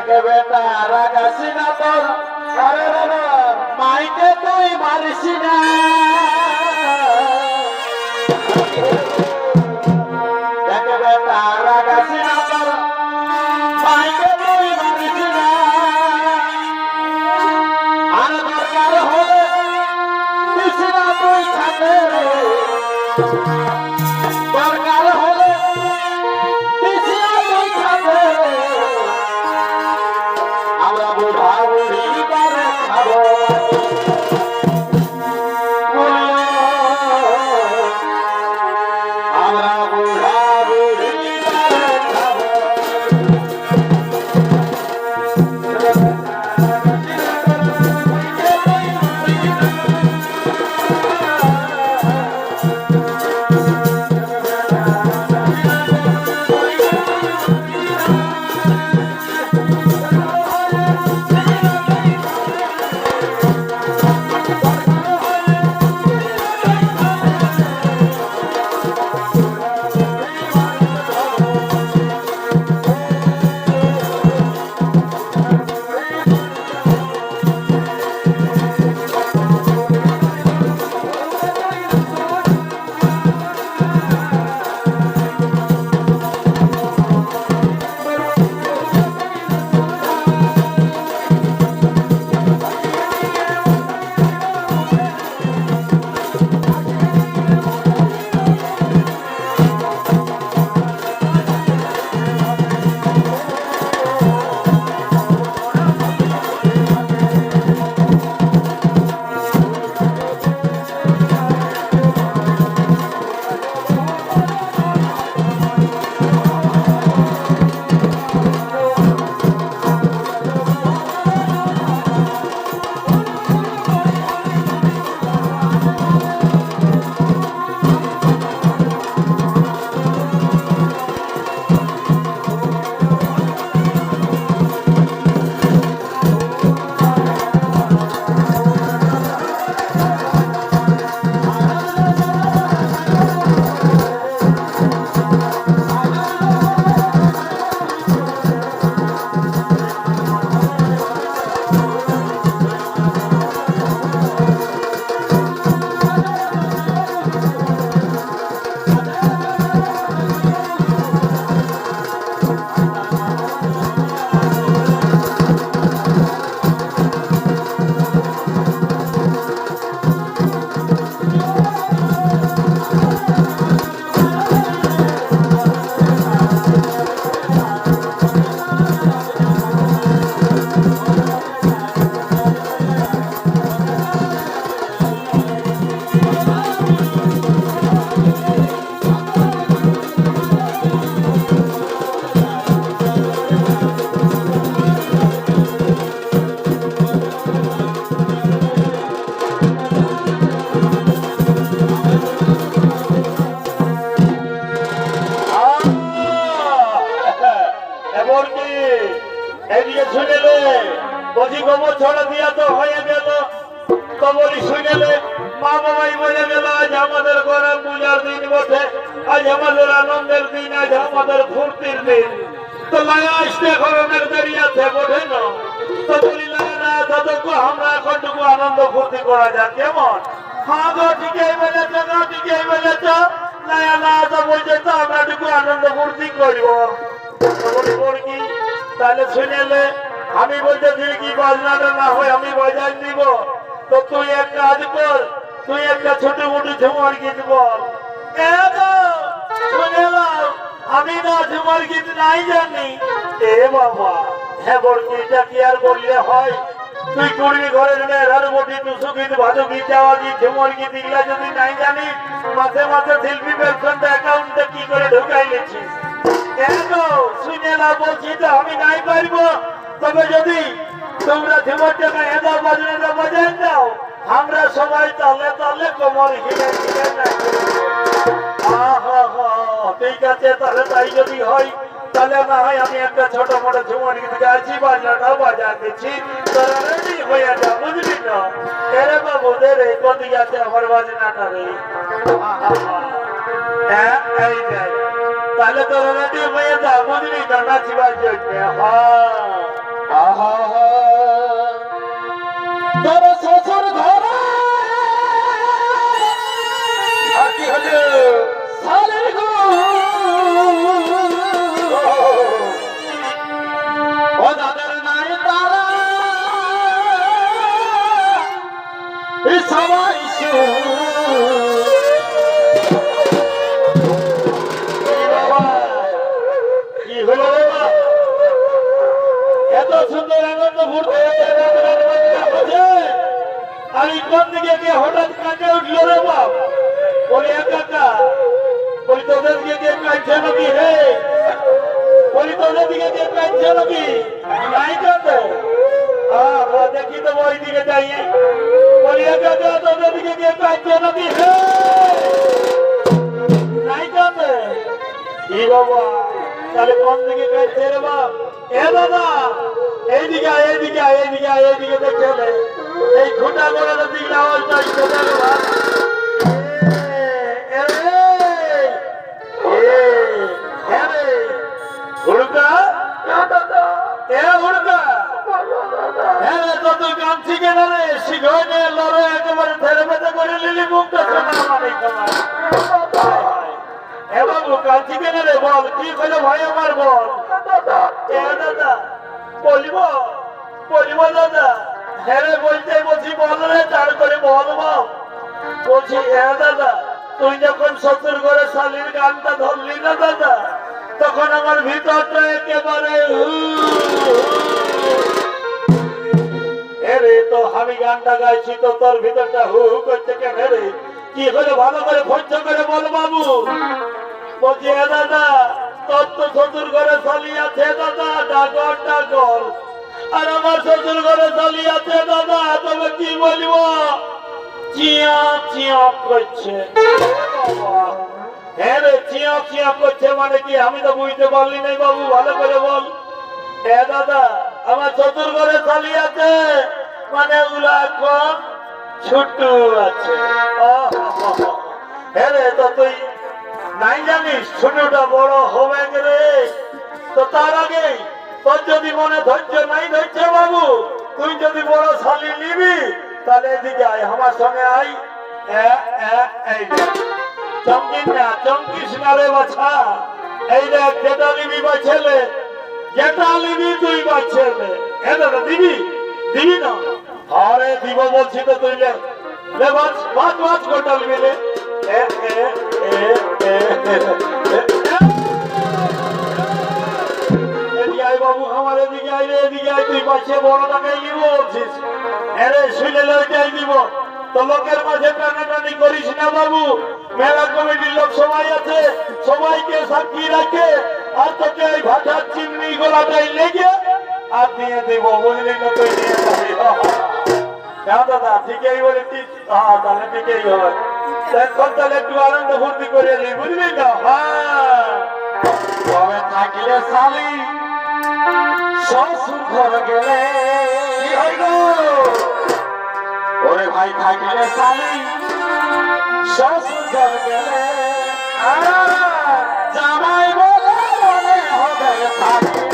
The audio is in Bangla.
দেখে তারা আরে এমনকি এদিকে শুনেলে বলছি গোবর ছড়া দিয়া তো হয়ে গেল। কবরই শুনেলে মা বাবাই বলে গেল, আজ আমাদের ঘরে পূজার দিন বটে। আজ আমাদের আনন্দের দিন, আজ আমাদের ফুর্তির দিন। তো লাগা আসতে অনেক দেরি বটে না? তো বলি লাগা না ততক্ষণ আমরা এখনটুকু আনন্দ ফুর্তি করা যাক কেমন? হ্যাঁ গো, ঠিকই বলেছ গো, ঠিকই বলেছ। না না, তো বলছে তো, আমরা টুকু আনন্দ ফুর্তি করব। বলকি তাহলে শুনেলে আমি কি বাজনাটা না হয়, আমি বাজার দিব তো তুই এক কাজ কর, তুই একটা ছোট মোটো ঝুমার গীত বল। আমি না ঝুমার গীত নাই জানি। এ বাবা হ্যাঁ এটা কি আর বললে হয়? তুই করবি ঘরের মেয়ের গীত ভাজু গীত যাওয়া গীত, ঝুমার গীত, এগুলা যদি নাই জানি মাসে মাসে শিল্পী পেনশনটা অ্যাকাউন্টে কি করে ঢুকাই নিচ্ছিস? না বলছি তো, আমি নাই পারব। তবে যদি তোমরা ঝুমর টাকা এদা বাজনা বাজাই দাও, আমরা সবাই তালে তালে কোমর হিলে হিলে ঠিক আছে, তাহলে তাই যদি হয়, তাহলে না হয় আমি একটা ছোট মোটো ঝুমর গীত গাইছি বাজনাটা বাজা দিচ্ছি। তোরা রেডি হয়ে যা, বুঝলি না এরে বাবু, দে রে কত আছে আমার বাজনাটা রে। হ্যাঁ তাহলে তোরা রেডি হয়ে যা, বুঝলি নাচিবার জন্য তোর শ্বশুর ঘরে। কি হলো। সালের গো। ও দাদার নাই তারা সবাই কি আমি কোন দিকে গিয়ে হঠাৎ কাঁদে উঠল রে বাপ? বলি, একা বলি, তোদের দিকে গিয়ে কাঁদছে নাকি হে? বলি, তোদের দিকে গিয়ে কাঁদছে নাকি? নাই হ্যাঁ দেখি তো ওই দিকে যাই বলি, একা তোদের দিকে গিয়ে কাঁদছে নাকি হে? নাই কাঁদে কি বাবা, তাহলে কোন দিকে কাঁদছে রে বাপ? এ দাদা এইদিকে এইদিকে এইদিকে এইদিকে হবে এই খুঁটা করে দিকে আওয়াজটা বাবু রে বল? কি করে ভাই আমার বল? দাদা, বলিব বলিব দাদা। হ্যাঁ বলতে বলছি বল রে তার করে বল বলছি হ্যাঁ দাদা তুই যখন শ্বশুর করে শালির গানটা ধরলি না দাদা তখন আমার ভিতরটা একেবারে হু, হু। এ রে তো আমি গানটা গাইছি তো তোর ভিতরটা হু হু করছে কেন রে? কি হলো ভালো করে খরচ করে বল বাবু। বলছি দাদা তোর তো শ্বশুর ঘরে শালি আছে দাদা ডাকর ডাকর আর আমার শ্বশুর ঘরে আছে দাদা তবে কি বলব? চিয়া চিয়া করছে। হ্যাঁ করছে মানে কি? আমি তো বুঝতে পারলি বল। আমার শ্বশুর ঘরে শালি আছে মানে ওগুলা এখন ছুটু আছে। হ্যাঁ রে, তো তুই নাই জানিস, ছোটটা বড় হবে রে? তো তার আগে তোর যদি মনে ধৈর্য নাই ধৈর্য বাবু তুই যদি বড় শালি নিবি তাহলে এদিকে আয় আমার সঙ্গে দেখ। চমকিস না চমকিস না রে বাছা বা ছেলে তুই ছেলে দিবি বলছি তো এ এ তুই বড় আরে শুনে তো লোকের মাঝে টানাটানি করিস না বাবু। মেলা কমিটির লোক সবাই আছে, সবাইকে সাক্ষী রাখে। আর তোকে চিমনি গোলাটাই লেগে আর দিব, বুঝলি না নিয়ে হ্যাঁ দাদা, ঠিকই হ্যাঁ আনন্দ করে বুঝলি হ্যাঁ। থাকিলে শ্বশুর ঘর গেলে। ওরে ভাই থাকলে স্বামী শ্বশুর ঘর গেলে। জামাই বলে মনে হবে থাকে